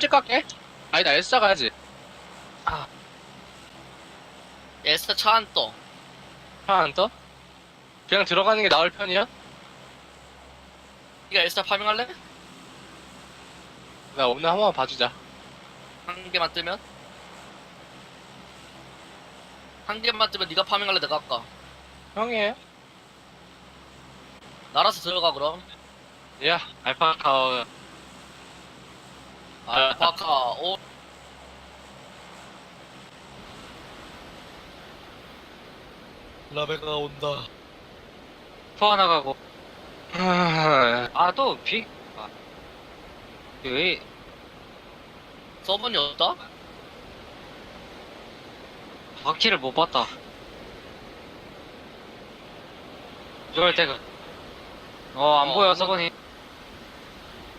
꼴찌 깎게? 아니 나 S자 가야지 에스터 차안 떠. 차안 떠? 그냥 들어가는 게 나을 편이야? 니가 에스터 파밍할래? 나 오늘 한 번만 봐주자 한 개만 뜨면? 한 개만 뜨면 네가 파밍할래 내가 할까? 형이 해 날아서 들어가 그럼. 야 알파카 알파카 오. 라베가 온다. 포 하나 가고. 아, 아, 또 비. 아. 왜, 서버니 없다? 바퀴를 못 봤다. 이럴 때가. 어, 안 어, 보여, 서버니.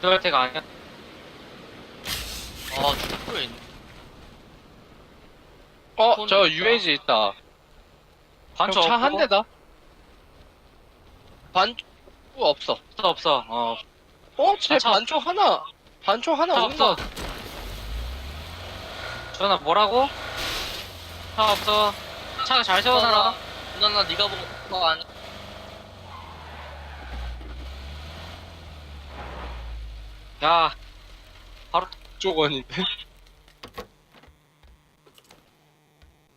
이럴 때가 아니야. 아 죽고 있네. 어, 저 폰이 있다. UAG 있다. 반초 차 한 없고? 대다. 반쪽 없어. 없어, 없어. 어, 어, 제 아, 차- 반쪽 하나, 반쪽 하나 차 없어. 전화 뭐라고? 차 없어. 차 잘 세워놔라. 나나 네가 보고 거 아니. 야, 쪽 원인데.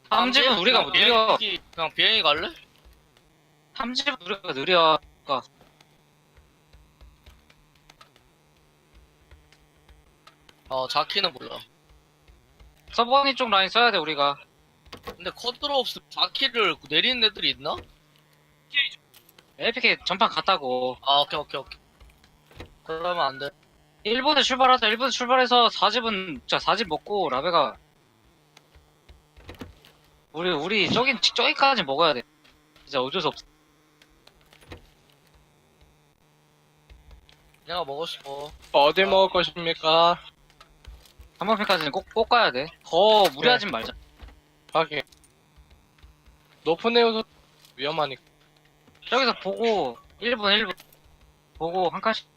탐집은 우리가 뭐 느려. 그냥 비행기 갈래? 탐집은 우리가 느려. 어 자키는 몰라. 서버니 쪽 라인 써야 돼, 우리가. 근데 커드로 없으면 자키를 내리는 애들이 있나? APK 전판 갔다고. 아 오케이 오케이 오케이. 그러면 안 돼. 1분에 출발하자. 1분에 출발해서 4집은, 자, 4집 먹고, 라베가. 우리, 우리, 저긴, 저기까지 먹어야 돼. 진짜 어쩔 수 없어. 내가 먹고 싶어. 어디 먹을 것입니까? 한 번까지는 꼭, 꼭 가야 돼. 더 무리하진 말자. 하게. 높은 에어도 위험하니까. 저기서 보고, 1분, 1분. 보고, 한 칸씩.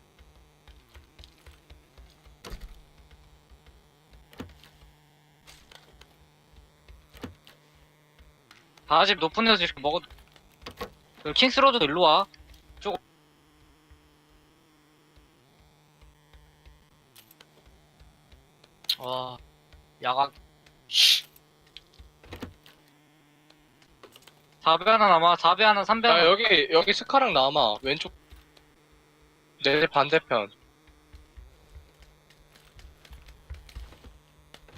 다집 높은 데서 이렇게 먹어. 그 킹스로드도 일로 와. 와 야각. 4배 하나 남아, 4배 하나, 3배 야, 하나. 여기, 여기 스카랑 남아. 왼쪽. 내 반대편.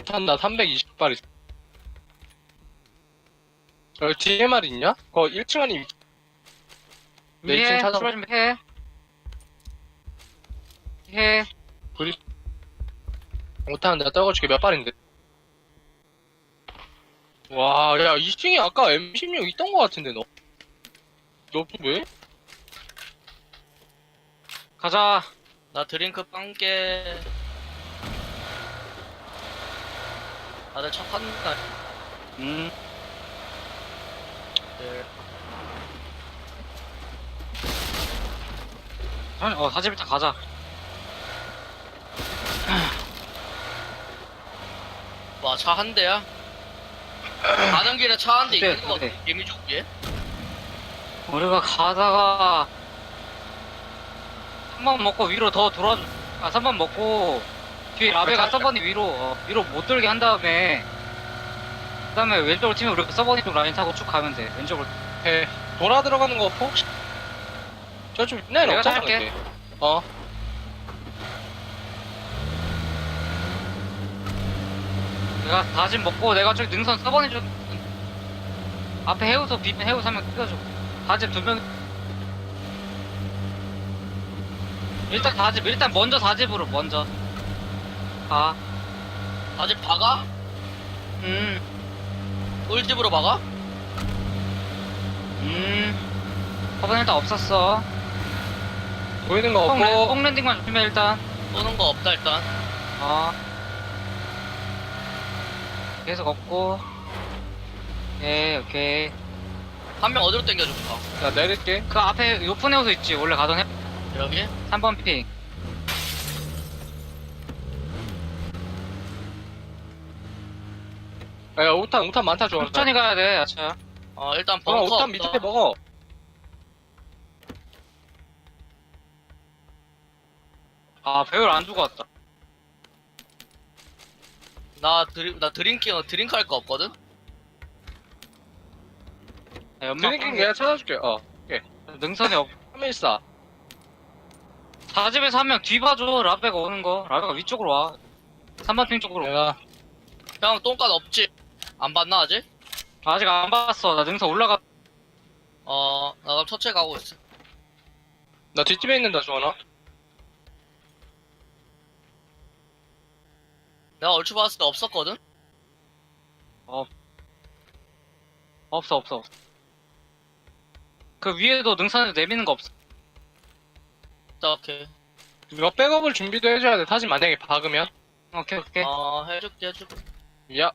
탄나 320 여기 DMR 있냐? 거 1층 아니 네, 위에 지금 찾아- 출발 준비해. 해. 못하는 내가 떨궈줄게 몇 발인데? 와, 야, 2층에 아까 M16 있던 거 같은데, 너? 너 왜? 가자. 나 드링크 빵개. 다들 착한다. 음. 들 어, 사집 일단 가자. 와, 차 한 대야? 가는 길에 차 한대두 대, 있는 거. 같아. 개미족 위에? 우리가 가다가 3번 먹고 위로 더 돌아 아 3번 먹고 뒤에 라베가 서버니 위로 어, 위로 못 돌게 한 다음에 그 다음에 왼쪽으로 튀면 우리가 서버니 쪽 라인 타고 쭉 가면 돼 왼쪽으로 해. 돌아 들어가는 거 혹시? 저좀 있네, 내가 없잖아. 근데. 어. 내가 다짐 먹고 내가 저기 능선 서버니 쪽 앞에 해우소 비면 해우소 한명 띄워줘 다짐 두 명 일단 다짐 일단 먼저 다짐으로 먼저 가 아직 박아? 음, 꿀집으로 박아? 음. 서버니 일단 없었어 보이는 거 뽕, 없고. 뽕 랜딩만 조심해 일단 쏘는 거 없다, 일단. 어 계속 없고 오케이 오케이 한 명 어디로 당겨줄까? 나 내릴게. 그 앞에 오픈 헤우스 있지 원래 가던 해 여기? 3번 핑 야, 5탄, 5탄 많다, 좋아. 천천히 가야 돼 야차야 어 일단 어, 벙커 5탄 밑에 먹어. 아 배율 안 주고 왔다 나 드림 나 드링킹 드링크 할 거 없거든 야, 연막 드링킹 내가 찾아줄게. 어. 능선이 없 314. 사집에서 한 명 뒤봐줘 라베가 오는 거 라베가 위쪽으로 와 3번 핑 쪽으로 내가, 형 똥간 없지 안 봤나 아직? 아직 안 봤어. 나 능선 올라가 어 나 그럼 첫째 가고 있어. 나 뒷집에 있는다, 주원아. 내가 얼추 봤을 때 없었거든? 없어 없어 없어. 그 위에도 능선에 내미는 거 없어 자 오케이. 이거 백업을 준비도 해줘야 돼. 타지 만약에 박으면. 오케이 오케이. 어 해줄게 해줄게. 야,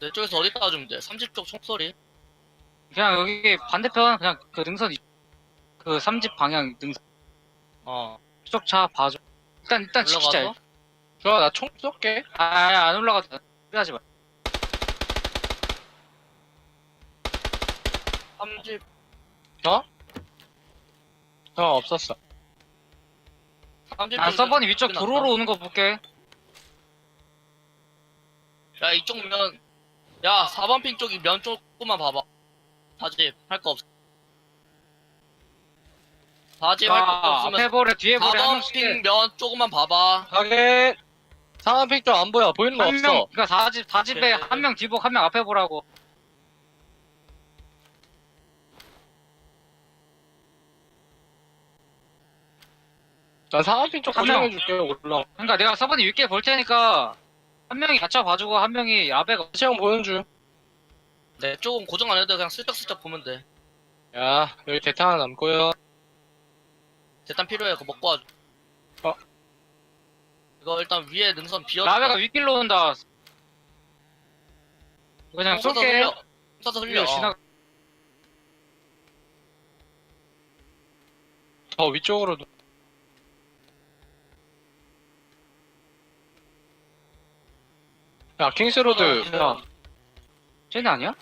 내 쪽에서 어디 따주면 돼? 30쪽 총소리? 그냥 여기 반대편 그냥 그 능선 이- 그 3집 방향 능선. 어. 쪽차 봐줘. 일단 일단 지키자 올라가서? 주원아, 나 총 쏠게. 아안 올라가도 하지 마. 30 어? 어, 없었어. 30 아 서버니 위쪽 도로로 오는 거 볼게. 야 이쪽 면, 야 4번 핑 쪽이 면 조금만 봐봐. 다집 할 거 없어. 다집 할 거 아 앞에 없으면 볼에 뒤에 볼에 한 4번 명씩 핑면 조금만 봐봐. 확인. 상황 픽좀안 보여. 보이는 거한 없어. 명, 그니까 4집, 4집에 오케이. 한 명 뒤복, 한 명 앞에 보라고. 난 상황 픽쪽 한 명. 고정해줄게. 올라. 그니까 내가 서버니 윗게 볼 테니까, 한 명이 야차 봐주고, 한 명이 아베가. 시험 보는 중. 내 쪽은 고정 안 해도 그냥 슬쩍슬쩍 보면 돼. 야, 여기 대탄 하나 남고요. 대탄 필요해. 그거 먹고 와줘. 어. 이거 일단 위에 능선 비워. 라베가 윗길로 온다. 그냥 써서 쏠게. 흘려. 써서 흘려. 흘려, 지나, 더 위쪽으로. 야, 킹스로드. 야, 쟤네 아니야?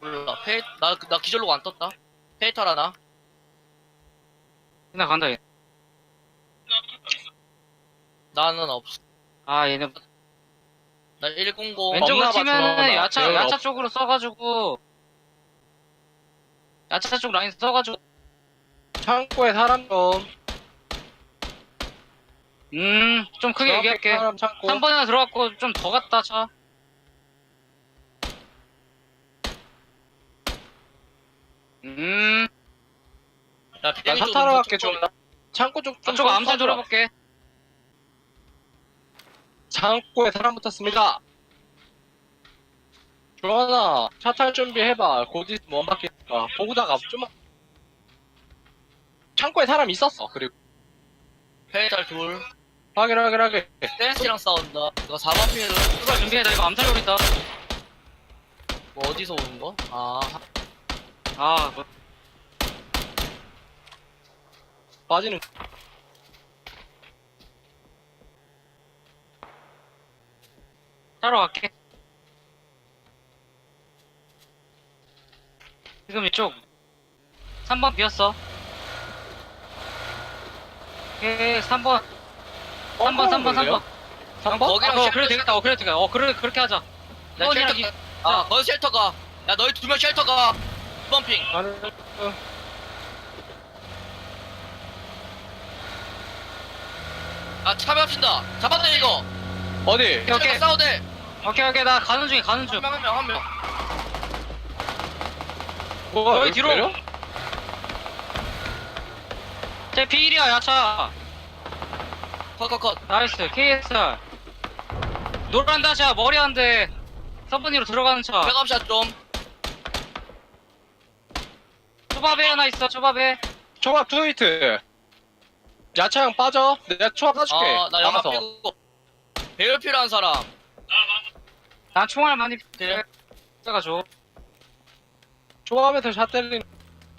몰라. 페이, 나, 나 기절로가 안 떴다. 페이탈 하나. 쟤네 간다, 얘. 나는 없어. 아, 얘네. 나 100. 왼쪽으로 없나 봐, 치면은 들어가나. 야차, 배열 야차 없- 쪽으로 써가지고, 야차 쪽 라인 써가지고, 창고에 사람 좀. 음, 좀 크게 얘기할게. 사람 창고. 한 번이나 들어갔고, 좀 더 갔다, 차. 음, 야, 나차쪽 타러 갈게, 쪽 좀. 창고 쪽, 좀. 저쪽 암살. 돌아볼게. 창고에 사람 붙었습니다. 조원아, 차탈 준비 해봐. 곧 있으면 원 바뀌니까. 보고다가 좀만. 창고에 사람 있었어. 그리고. 페이탈 둘. 확인, 확인, 확인. 댄스랑 싸운다. 이거 4번 피해를 출발 준비해, 나 이거 암살 돌있다. 뭐 어디서 오는 거? 아, 아, 뭐, 빠지는. 따러 갈게. 지금 이쪽 3번 비었어. 오케이, 3번. 3번, 3번, 3번. 3번? 거기랑 어, 쉘터- 그래 되겠다. 어, 그래 되겠다. 어, 그래 그렇게 하자. 나 번이랑 쉘터 가. 아, 거기 쉘터 가. 야, 너희 두 명 쉘터 가. 2번 핑. 나는, 어, 아, 참여합시다. 잡았네, 이거. 어디? 오케이, 오케이. 쉘터 싸우대. 오케이, 오케이. 나 가는 중에 가는 중. 한 명, 한 명, 한 명. 뭐가 여기 여기 뒤로. 내려? 제 비일이야, 야차. 컷, 컷, 컷. 나이스, KSR. 노란 다시야, 머리 한 대. 서브니로 들어가는 차. 백업샷 좀. 초밥에 하나 있어, 초밥에. 초밥 투히트. 야차형 빠져. 내가 초밥 빠줄게. 아, 나. 빼고. 배열 필요한 사람. 난 총알 많이 그래. 필요가 줘. 초밥에서 샷 때리는.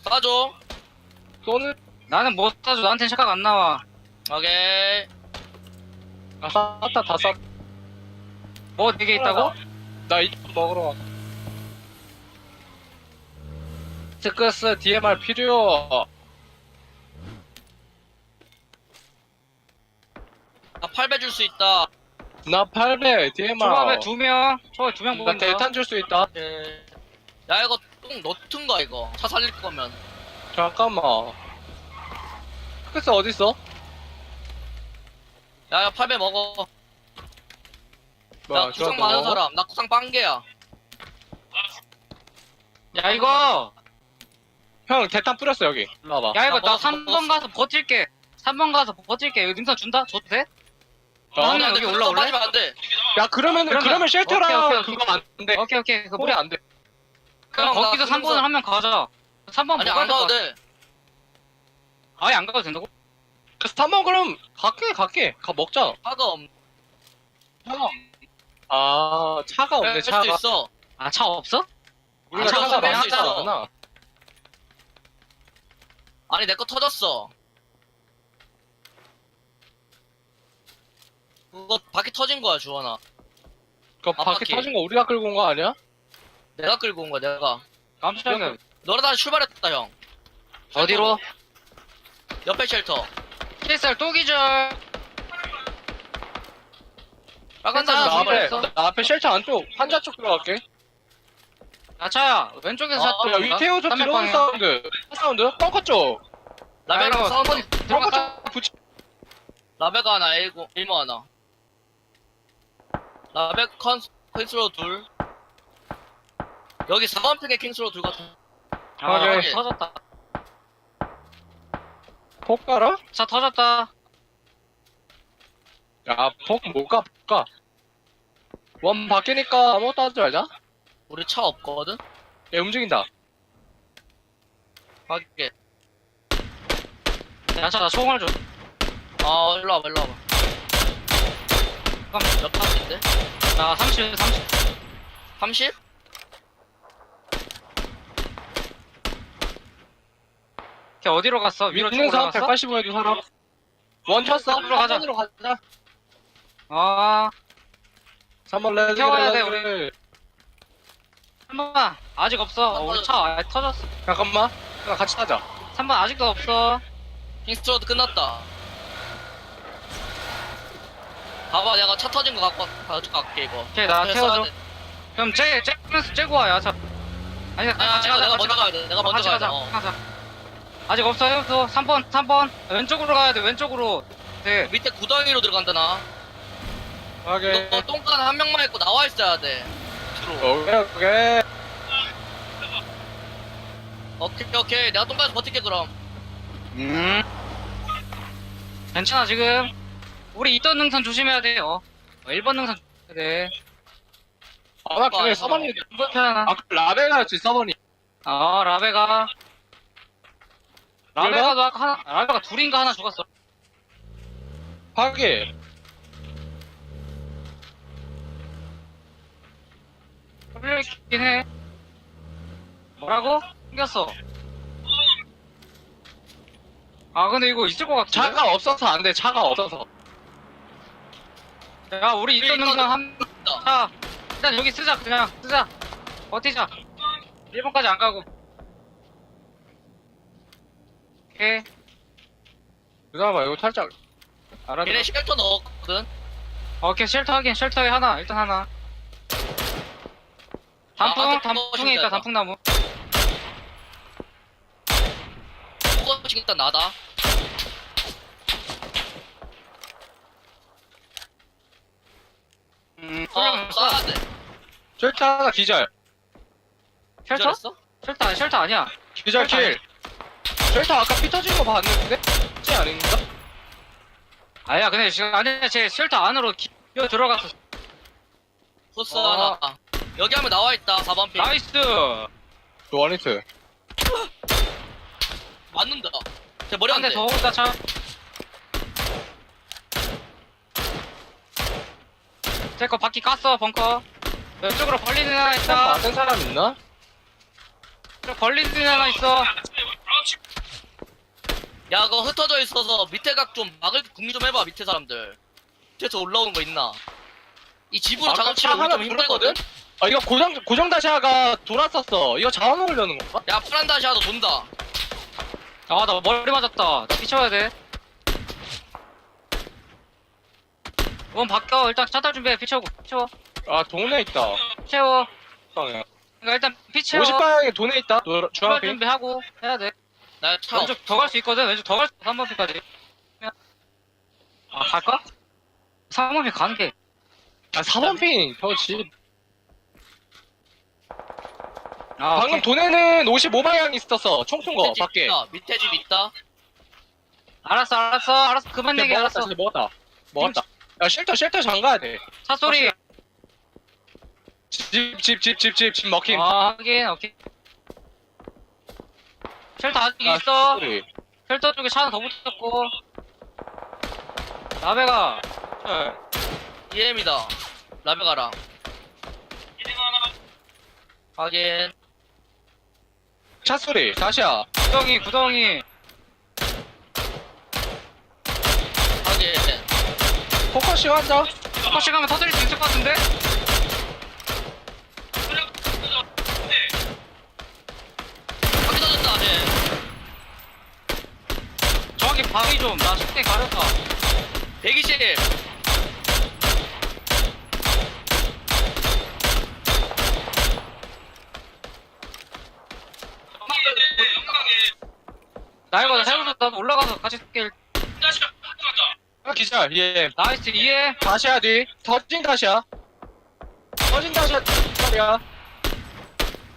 쏴줘. 쏘는. 나는 못 사줘. 나한텐 착각 안 나와. 오케이. 아, 쐈다, 다 쐈. 뭐 되게 있다고? 나이 먹으러 가. 스크스 DMR 필요. 나 8배 줄 수 있다. 나800 DMR. 초밥에 두명 초밥에 두명 나 먹는다 대탄 줄 수 있다. 예. 야 이거 똥 너튼가 이거. 차 살릴 거면. 잠깐만. 스크스 어딨어? 야, 야 8배 먹어. 나 뭐야, 구상 많은 너. 사람. 나 구상 빵개야. 야 이거 형 대탄 뿌렸어 여기. 일로 와봐. 야 이거 나 나 먹었어, 3번 먹었어. 가서 버틸게 3번 가서 버틸게 이거 능선 준다? 줘도 돼? 어? 아, 안 돼, 안 여기 돼. 올라올래? 올라 빠지면 안 돼. 야 그러면 그러면- 그러면 쉘터랑 오케이, 오케이, 오케이. 그거 안 돼. 오케이 오케이 그거 그거 안 돼. 그럼 거기서 그러면서- 3번을 한 명 가자 3번 아니 못안 가도 돼. 아예 안 가도 된다고? 그래서 3번 그럼 갈게 갈게. 가 먹자. 차가 없. 아 차가 없네 뺄 수도 차가. 있어. 아 차 없어? 우리가 아, 차가 차가 없어. 있잖아. 아니 내 거 터졌어. 그거 바퀴 터진 거야 주원아. 그 아, 바퀴 바퀴. 터진 거 우리가 끌고 온 거 아니야? 내가 끌고 온 거야 내가. 깜짝이야 너랑 다시 출발했다 형. 어디로? 옆에 쉘터. 킬살 또 기절 빨간 아, 나다 앞에 출발했어? 나 앞에 쉘터 안쪽 환자 쪽 들어갈게. 야차야 왼쪽에서 어, 샷야 위태우 저딴 들어오는. 사운드. 사운드? 벙커 쪽. 라베가 아이고, 싸운다. 들어가 벙커 쪽 붙이. 라베가 하나 일고 일모 하나. 라베 컨 킹스로 둘. 여기 4번 픽에 킹스로 둘 같은. 아 오케이. 여기 터졌다 폭 가라? 차 터졌다 야폭못 가, 못 가. 원 바뀌니까 아무것도 하지 말자. 우리 차 없거든. 얘 움직인다. 밖에. 야차 나 총알 줘아 일로 와봐 일로 와봐. 잠깐만 몇 파인데? 나 30, 30 30? 걔 어디로 갔어? 위로 쭉 올라갔어? 185에도 사람. 원 쳤어. 으로 가자. 3번으로 가자. 아 3번 레드 태워야 돼, 레드. 잠깐만 아직 없어 어, 우리 차 아예 터졌어 잠깐만. 나 같이 타자. 3번 아직도 없어 킹스로드 끝났다. 봐봐 내가 차 터진 거 갖고 가져갈게 이거. 오케이 나 앞에 태워줘 써야 돼. 그럼 쟤, 쟤면서 째고 와 야차 아니 아니, 같이 내가, 가자 내가 같이 먼저 가자 가야 돼. 내가 먼저 같이 가야 돼. 가자 어. 가자 아직 없어 해부터 3번 3번 왼쪽으로 가야 돼 왼쪽으로 네 밑에 구덩이로 들어간다 나. 오케이. 너 똥간 한 명만 있고 나와 있어야 돼. 뒤로. 오케이, 오케이. 오케이 오케이 내가 똥간에서 버틸게 그럼. 음. 괜찮아 지금 우리 있던 능선 조심해야 돼 어. 어 1번 능선 조심해야 돼 아, 나 그게 아, 4번이. 불편하나 아, 그 라벨가였지, 4번이. 어 라베가 라베가도 아까 하나 라베가 둘인가 하나 죽었어 하게. 뚫려있긴 해 뭐라고? 생겼어 아 근데 이거 있을 것 같은데? 차가 없어서 안 돼, 차가 없어서. 야 우리 있던 능선 한. 자, 일단 여기 쓰자 그냥 쓰자 버티자 1번까지 안 가고 오케이 그나마 이거 살짝. 알아들어. 얘네 쉘터 넣었거든. 오케이 쉘터 하긴 쉘터에 하나 일단 하나 단풍 아, 단풍에 있다. 단풍나무 포커싱 일단 나다. 음어 어, 쏴야 돼. 쉘터 하나 기절. 쉘터? 기절했어? 쉘터 쉘터 아니야 기절 킬. 쉘터 아까 피 터진 거 봤는데? 지 아닌가? 아니야 근데 지금 아니야 제 쉘터 안으로 기어 들어갔어 포스 어. 하나. 여기 하면 나와 있다. 4번 픽. 나이스 원히트. 맞는다. 제 머리 안 한대 돼. 더 온다 차 제거 바퀴 깠어 벙커 왼쪽으로 벌리는 하나 참 있다 맞은 사람 있나? 저 벌리는 하나 있어 야, 그거 흩어져 있어서 밑에 각 좀 막을 궁리 좀 해봐. 밑에 사람들. 밑에서 올라오는 거 있나? 이 집으로 아까 작업치면 차 하나 좀 힘들거든? 아 이거 고정 고정 다시아가 돌았었어. 이거 잡아먹으려는 건가? 야, 파란 다시아도 돈다. 아, 나 머리 맞았다. 나 피쳐야 돼. 원 바뀌어. 일단 차탈 준비해. 피쳐고. 피쳐. 아 돈에 있다. 채워. 그러니까 일단 피쳐워. 50방향에 돈에 있다. 노- 주황빛. 준비하고 해야 돼. 나차 왼쪽 더 갈 수 있거든. 왼쪽 더 갈 수, 3번 피까지. 아, 갈까? 3번 피 가는 게. 아 4번 핀. 저 집. 아, 방금 오케이. 돈에는 55방향 있었어. 총쏜 거 밑에 집 밖에. 있다. 밑에 집 있다. 알았어, 알았어, 알았어. 그만 얘기 먹었다. 알았어. 진짜 먹었다. 먹었다. 야 쉘터 쉘터 잠가야 돼. 차 소리. 집집 집 집 집 집 먹힘. 아, 하긴, 오케이. 쉘터 아직 아, 있어. 소리. 쉘터 쪽에 차 하나 더 붙였고. 나베가. 네. EM이다. 라베가랑. 확인. 차 소리. 다시야. 구덩이, 구덩이. 확인. 포커싱 한다. 포커싱 하면 터뜨릴 수 있을 것 같은데? 확인 터졌다. 네. 정확히 방위 좀. 나 식대 가렸다. 120. 나 이거 해보서 나도 올라가서 같이 쓸게. 아, 기절. 예. 나이스, 이해. 다시야 뒤. 터진 다시야. 터진 다시야. 다시야.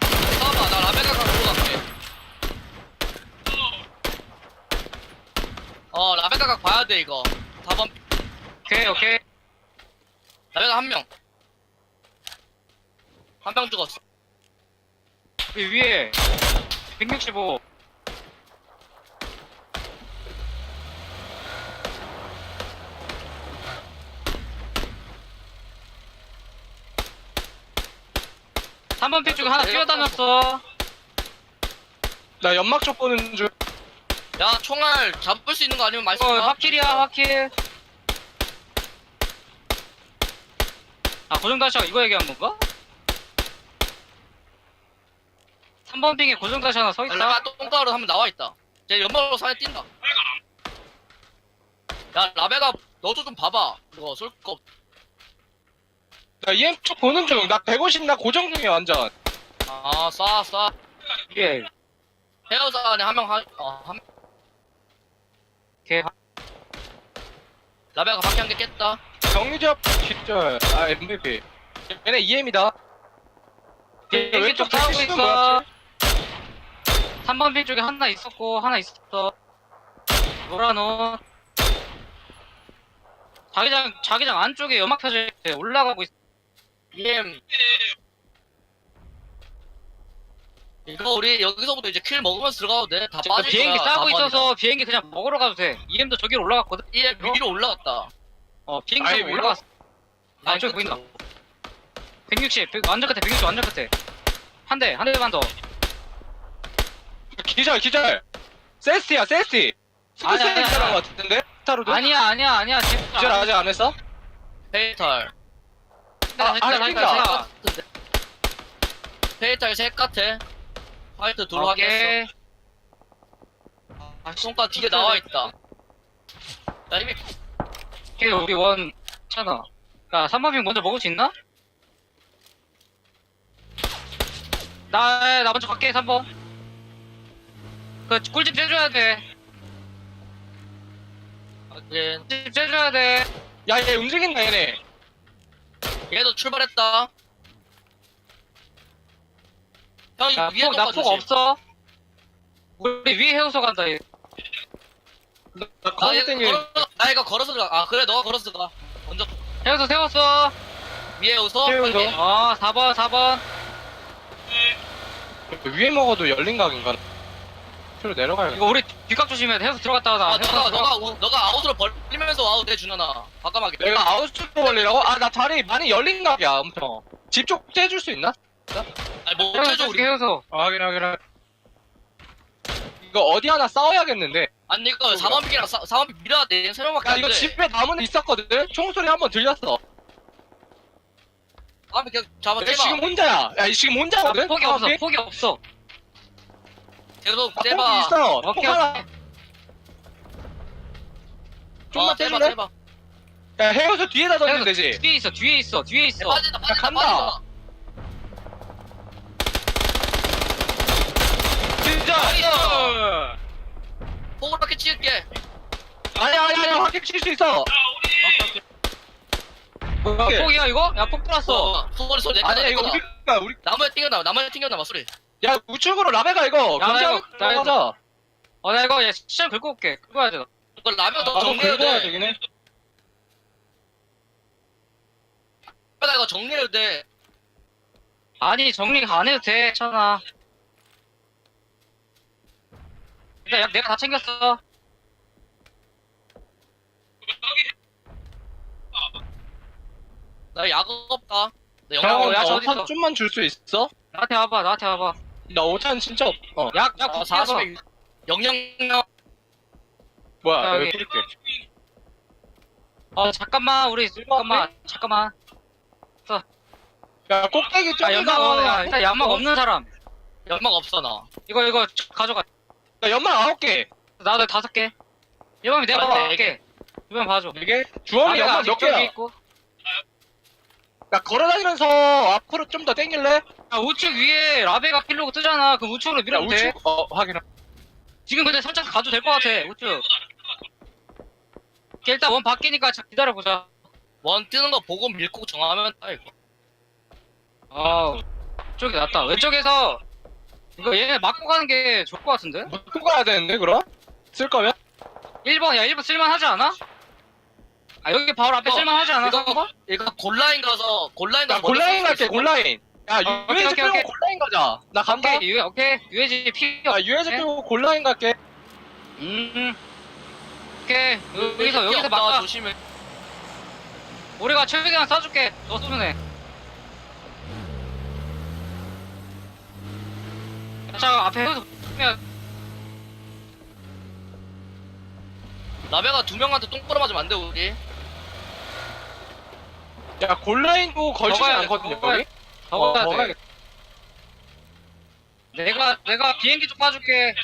잠깐만, 나 라베가 갖고 갈게. 어, 라베가 각 봐야 돼, 이거. 4번. 오케이, 오케이. 라베가 한 명. 한 명 죽었어. 이 위에. 165. 삼번픽 쪽에 하나 뛰어다녔어. 나 연막 쪽 보는 중. 야, 총알 잡을 수 있는 거 아니면 말씀 마 화킬이야, 화킬. 아, 고정다시 이거 얘기한 건가? 3번 핑에 고정다시 하나 서 있다. 라베가 똥가루 한번 나와 있다. 쟤 연막으로 산에 뛴다. 야, 라베가 너도 좀 봐봐. 이거 쏠 거. 없- 나 EM 쪽 보는 중. 나 150, 나 고정 중이야, 완전. 아, 쏴, 쏴. 예. 헤어져 안에 한 명, 한, 어, 한 명. 걔 라베가 밖에 한 개 깼다. 정유잡 기절. 아, MVP. 얘네 EM이다. 비행기 쪽 타고 있어. 3번 핑 쪽에 하나 있었고, 하나 있었어. 옷. 자기장, 자기장 안쪽에 연막 펴져 있어. 올라가고 있어. EM. 이거 우리 여기서부터 이제 킬 먹으면서 들어가도 돼. 다 빠질 비행기 거야. 싸고 4번이다. 있어서 비행기 그냥 먹으러 가도 돼. EM도 저기로 올라갔거든? EM 위로 올라갔다. 어, 비행기 아예 위로? 올라갔어. 아, 저기. 보인다. 160, 100, 완전 끝에, 160 완전 끝에. 한 대, 한 대만 더. 기절, 기절. 세스야, 세스. 아니야, 스쿠스 아니야, 있는 아니야. 것 같은데? 타로도? 아니야, 아니야, 아니야. 진짜 기절 아직 안 했어? 페이탈. 했다, 했다, 아, 했다, 뛴다. 했다. 페이탈 셋 같아. 화이트. 오케이. 아, 손가 뒤에 나와 있다. 야, 이미 오케이, 우리 원, 괜찮아. 야, 3번 빙 먼저 먹을 수 있나? 나, 나 먼저 갈게, 3번. 그, 꿀집 째줘야 돼. 확인. 꿀집 째줘야 돼. 야, 얘 움직인다, 얘네. 얘도 출발했다. 형, 야, 위에 폭, 나 똥가 폭 조심. 없어. 우리 위에 해우소 간다, 얘. 나나 커스 이거 걸어, 나 이거 걸어서 들어가. 아, 그래, 너가 걸어서 들어가. 먼저 해우소 세웠어. 위에 웃어. 세우소. 확인. 어, 4번, 4번. 위에 먹어도 열린 각인가? 뒤로 내려가야 이거 우리 뒷각 조심해. 해우소 들어갔다. 아, 해우소 너가. 너가, 우- 너가 아웃으로 벌리면서 와도 돼, 준현아. 과감하게. 내가 아웃으로 벌리라고? 아, 나 다리 많이 열린 각이야, 엄청. 집쪽 째줄 수 있나? 아니, 뭐, 어쩌죠, 우리. 해우소. 아, 확인, 확인, 확인. 이거 어디 하나 싸워야겠는데. 아니, 이거 4번 픽이랑 4번 픽 밀어야 돼. 세 명밖에 야, 안 이거 돼. 집에 나무는 있었거든? 총소리 한 번 들렸어. 다음에 그냥 잡아 야, 지금 혼자야. 야, 지금 혼자거든? 포기 없어 오케이? 포기 없어 계속 아, 폭이 있어. 폭 오케이 하나. 오케이 좀만 떼줄래? 째봐 야, 헤어서 뒤에다 던지면 되지. 뒤에 있어 뒤에 있어 뒤에 있어 빠진다 빠진다 간다. 빠진다 진짜. 나이스. 포그렇게 찍을게 아니야, 아니야, 아니야. 확실히 칠수 있어. 뭐야 오케이. 폭이야 이거? 야폭 들었어 어 소리 소리 아니야, 이거 우리가, 우리. 나무에 튕겨나와 나무에 튕겨나와 소리 야, 우측으로 라베가 이거. 야, 나 이거- 나 이거-. 어나 이거 얘 시간 긁고 올게 긁어야 돼 이거 라면 더 아, 정리해야 긁어야 돼 되긴 해. 나 이거 정리해야 돼 아니 정리 안 해도 돼 천아 일단 야, 내가 다 챙겼어. 나 야구 없다. 나 형, 영화 야, 나저 어디 5탄 있어? 좀만 줄 수 있어? 나한테 와봐 나한테 와봐. 나 5탄 진짜 없, 어. 약약 아, 야, 40에 영영영 뭐야, 야, 여기 여기. 뿌릴게. 어 잠깐만 우리 잠깐만 잠깐만. 야, 꼭대기 좀아 연막 어, 야, 일단 연막 없는 사람. 연막 없어 나. 이거 이거 가져가 야, 연막 9개. 나도 다섯 개 이번에 내가 아, 네 볼게 이번 봐줘 이게? 주원이 라베가 연막 몇 저기 개야? 있고. 야, 걸어다니면서 앞으로 좀 더 땡길래? 야 우측 위에 라베가 필로고 뜨잖아 그럼 우측으로 야, 밀어도 돼 우측? 어, 확인. 지금 근데 살짝 가도 될 것 같아 우측 오케이, 일단 원 바뀌니까 자- 기다려보자 원 뜨는 거 보고 밀고 정하면 딱 이거 아 쪽이 낫다 왼쪽에서 이거 얘네 맞고 가는 게 좋을 것 같은데? 먹고 가야 되는데, 그럼? 쓸 거면? 1번 야 1번 쓸만 하지 않아? 아 여기 바로 앞에 어, 쓸만 하지 않아? 이거 3번? 이거 골라인 가서 골라인 야, 가서 골라인 갈게. 골라인. 야, 어, 오케이, 유해지 오케이, 오케이. 골라인 가자. 나 간다. 오케이 유, 오케이 UAG 피 야, 유해지 네? 빼고 골라인 갈게. 음 오케이 여기서 여기 여기서 막아 조심해 우리가 최대한 쏴줄게 너 쏘면 해 자, 앞에 해도 면 라베가 두 명한테 똥꼬로 맞으면 안 돼 우리 야, 골라인도 걸치지 먹어야 돼, 않거든요, 먹어야 여기? 적어야 돼. 먹어야겠다. 내가 내가 비행기 좀 봐줄게.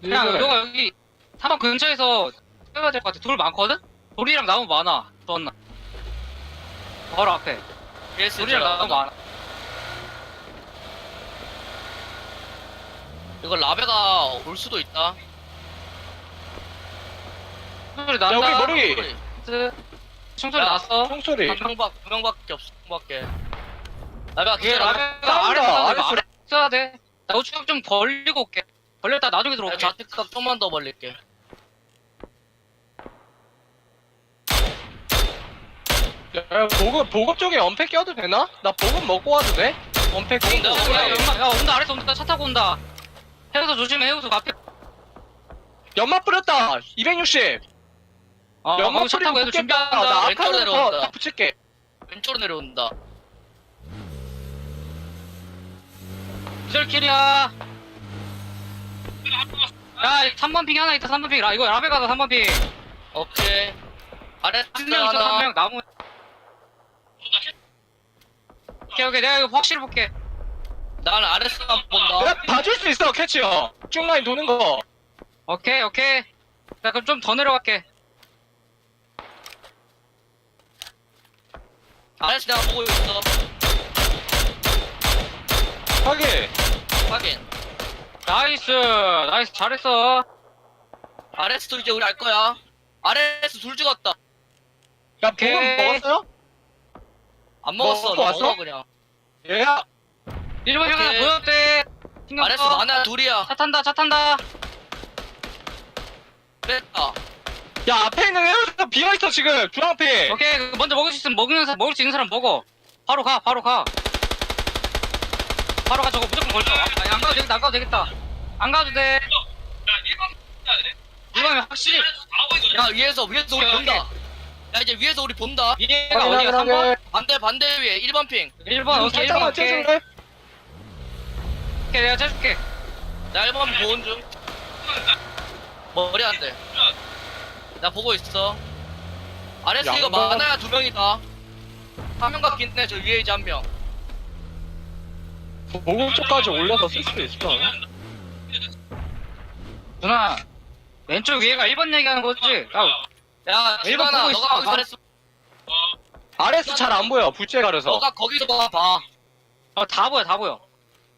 그냥 그래. 너가 여기 사막 근처에서 해야 될 것 같아. 돌 많거든? 돌이랑 나무 많아. 넌나 바로 앞에. PS 돌이랑 나무 많아. 이거 라베가 올 수도 있다 총소리 야, 난다. 우리 머리. 스- 총소리 야, 났어. 총소리. 한 명밖 두 명밖에 없어 두 명밖에 라베가 기절 라베 라베가 싸운다. 아래서. 아래 써야 돼. 나 우측 좀 벌리고 올게. 벌렸다 나중에 들어올게. 좌측각 좀만 더 벌릴게 야, 보급, 보급 쪽에 언팩 껴도 되나? 나 보급 먹고 와도 돼? 언팩 네, 끼고. 네. 야, 연마, 야, 온다, 아래서 온다, 차 타고 온다. 해우소 조심해, 해우소 앞에. 연막 뿌렸다! 260! 어, 연막 거기 차 뿌리고 붙겠다. 준비한다. 나 왼쪽으로 내려온다. 딱 붙일게. 왼쪽으로 내려온다 기절킬이야. 야, 3번 핑이 하나 있다, 3번 핑. 라, 이거 라베 가다, 3번 핑. 오케이 아래 한 명 있어, 하나. 한 명. 나무. 오케이, 오케이. 내가 이거 확실히 볼게. 난 아래서만 본다 야, 봐줄 수 있어, 캐치요. 쭉 라인 도는 거. 오케이, 오케이. 자, 그럼 좀 더 내려갈게. 아래서 내가 보고 있어 확인. 확인 나이스. 나이스. 잘했어. 아레스도 이제 우리 알 거야. 아레스 둘 죽었다. 야, 오케이. 보급 먹었어요? 안 먹었어. 먹고 너 왔어? 먹어 그냥. 얘야. 1번 형 하나 오케이. 보였대. 신경 써. 많아 둘이야. 차 탄다, 차 탄다. 뺐다. 야, 앞에 있는 에어서 비어 있어, 지금. 주황빛. 오케이. 그 먼저 먹을 수 있으면 먹는 사람, 먹을 수 있는 사람 먹어. 바로 가, 바로 가. 바로 가, 저거 무조건 걸쳐. 아, 안 가도 되겠다, 안 가도 되겠다. 안 가도 돼. 1번이 확실히. 야 위에서 위에서 우리 오케이, 본다. 야 이제 위에서 우리 본다. 얘가 확인, 어디야, 확인, 3번? 확인. 반대 반대 위에 1번 핑. 1번, 오케이, 1번, 살짝만 오케이. 오케이, 내가 쳐줄게. 나 1번 보온 중. 머리 안 돼. 나 보고 있어. RS 이거 양반. 많아야 두 명이다. 한 명 같긴 해. 저 위에 이제 한 명. 보급 쪽까지 올려서 쓸 수도 있을 거야. 누나 왼쪽 위에가 1번 얘기하는 거지? 아, 야, 일본 지만아, 보고 있어. 너가 RS, RS 잘 안 보여. 불째 가려서. 너가 거기서 봐. 어, 다 보여 다 보여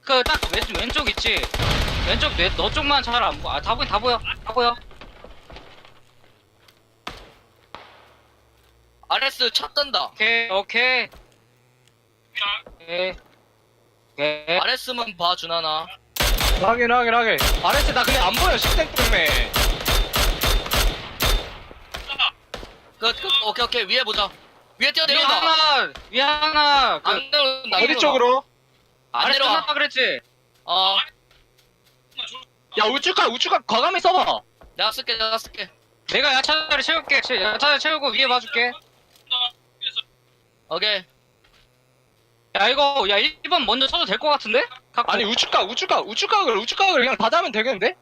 그 딱 왼쪽 왼쪽 있지 왼쪽 내, 너 쪽만 잘 안 보여 아다 보여 다 보여 다 보여 RS 차 뜬다. 오케이 오케이 오케이 오케이 RS만 봐, 준하나. 확인 확인 확인. RS 나 그냥 안 보여. 식생 때문에. 그, 그, 오케이, 오케이. 위에 보자. 위에 위에 뛰어내려온다. 하나 위에 하나 그 안 내려온다. 어디 쪽으로? 안 아래 내려와. 끝났다 그랬지? 어, 야 우측가 우측가 과감히 써봐. 내가 쓸게, 내가 쓸게. 내가 야차를 채울게 채- 야차를 채우고 위에 봐줄게 오케이. 야 이거 야 1번 먼저 쳐도 될 것 같은데? 갖고. 아니 우측가 우측가 우측각을 우측각을 그냥 받아면 되겠는데?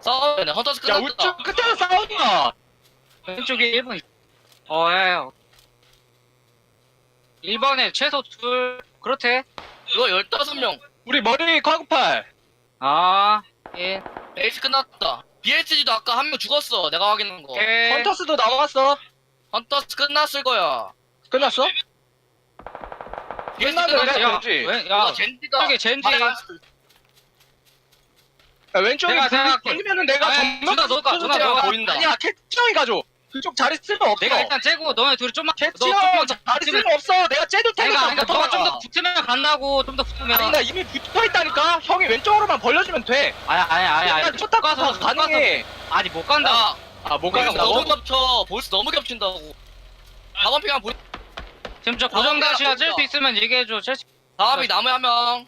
싸워야 돼. 헌터스 야 끝났다. 우측 끝에서 싸우지마. 왼쪽에 1번 있... 어, 야, 야. 1번에 최소 둘, 그렇대. 이거 15명. 우리 머리 과급팔. 아, 예. 에이스 끝났다. BHG도 아까 한 명 죽었어. 내가 확인한 거. 오케이. 헌터스도 남았어. 헌터스 끝났을 거야. 끝났어? BHG 끝났는데? 끝났어. 야. 왜, 야, 야, 젠지가. 저기 젠지. 야, 왼쪽에 내가 생각할게. 돌리면은 내가 아이, 정면 누나 너가, 누나 야, 너가. 보인다. 아니야 캣형이 가져. 그쪽 자리 쓸모 없어. 내가 일단 째고, 너네 둘이 좀만, 좀만 자리 쓸모 없어. 내가 째줄 내가, 테니까. 그러니까 너가 좀 더. 붙으면 간다고, 좀 더 붙으면. 아니 나 이미 붙어 있다니까. 형이 왼쪽으로만 벌려주면 돼. 아니, 아니, 아니, 아니. 타고 가서, 가능해. 아니, 못 간다. 야, 아못 간다고? 너무 겹쳐. 보이스 너무 겹친다고. 4번 핑한 보이. 지금 저 고정다시야 보인다. 찔수 있으면 얘기해줘. 찔 수, 4번이 나무에 한 명.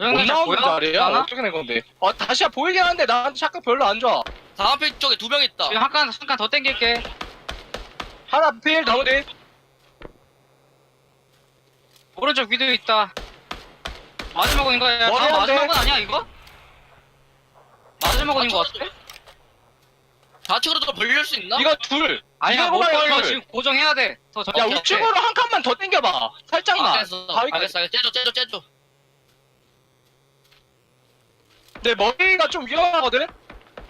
못 나오는? 자리야? 어떻게 낸 건데? 어 다시야 보이긴 한데 나한테 착각 별로 안 좋아. 4번 핑 쪽에 두 명 있다. 지금 한 칸, 한 칸 더 땡길게. 하나 필 나머지. 오른쪽 위도 있다. 마지막인 거야. 머리 다음 안 돼. 마지막은 아니야, 이거? 마지막인 거 같아? 좌측으로 더 벌릴 수 있나? 이거 둘. 아니야, 이거 못 봐요, 걸려. 둘. 지금 고정해야 돼. 더 저, 야 오케이, 우측으로 한 칸만 더 당겨봐. 살짝만. 알겠어. 바위까지. 알겠어. 알겠어. 째줘, 째줘, 째줘. 내 머리가 좀 위험하거든?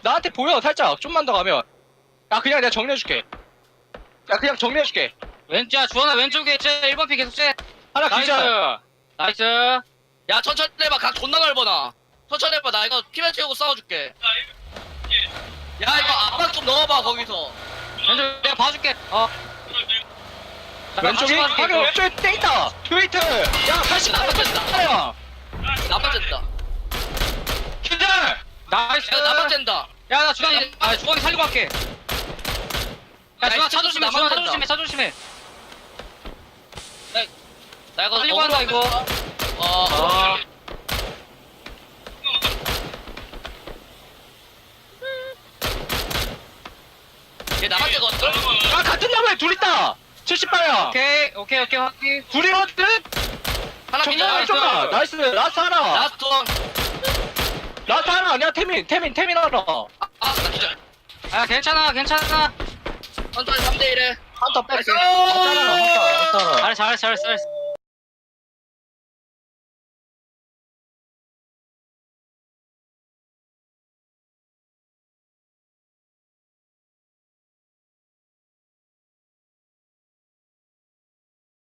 나한테 보여, 살짝. 좀만 더 가면. 야, 그냥 내가 정리해줄게. 야, 그냥 정리해줄게. 왼쪽, 주원아, 왼쪽에 째, 1번 피 계속 째. 하나 나이스. 기절. 나이스. 야, 천천히 해봐. 각 존나 넓어, 나. 천천히 해봐. 나 이거 피면 채우고 싸워줄게. 야, 이거 앞방 좀 넣어봐, 거기서. 왼쪽, 내가 봐줄게. 어. 나 왼쪽이? 같이 봐줄게, 확인, 이거. 왼쪽에 땡있다. 트위트. 야, 다시 나만 나만 뜬다. 야 나만 잰다. 야, 나만 잰다. 야, 나 주원이, 아, 주원이 살리고 갈게. 야, 이차 조심해, 주원아, 차. 조심해, 차 조심해. 나 이거 살리고 한다, 이거. 어, 어. 아. 얘 나만 째거든? 아, 같은 나무에 둘 있다! 70발이야! 오케이, 오케이, 오케이, 확인. 둘이거든? 하나 기절. 왼쪽가 나이스, 라스트 하나! 라스트 원. 라스트 하나 아니야, 태민, 태민, 태민 하나. 아, 나 기절. 아, 괜찮아, 괜찮아. 천천히 3대1해. 한타 뺄게. 나이스! 한타 하나, 한타 하나. 잘했어, 잘했어, 잘했어, 잘했어.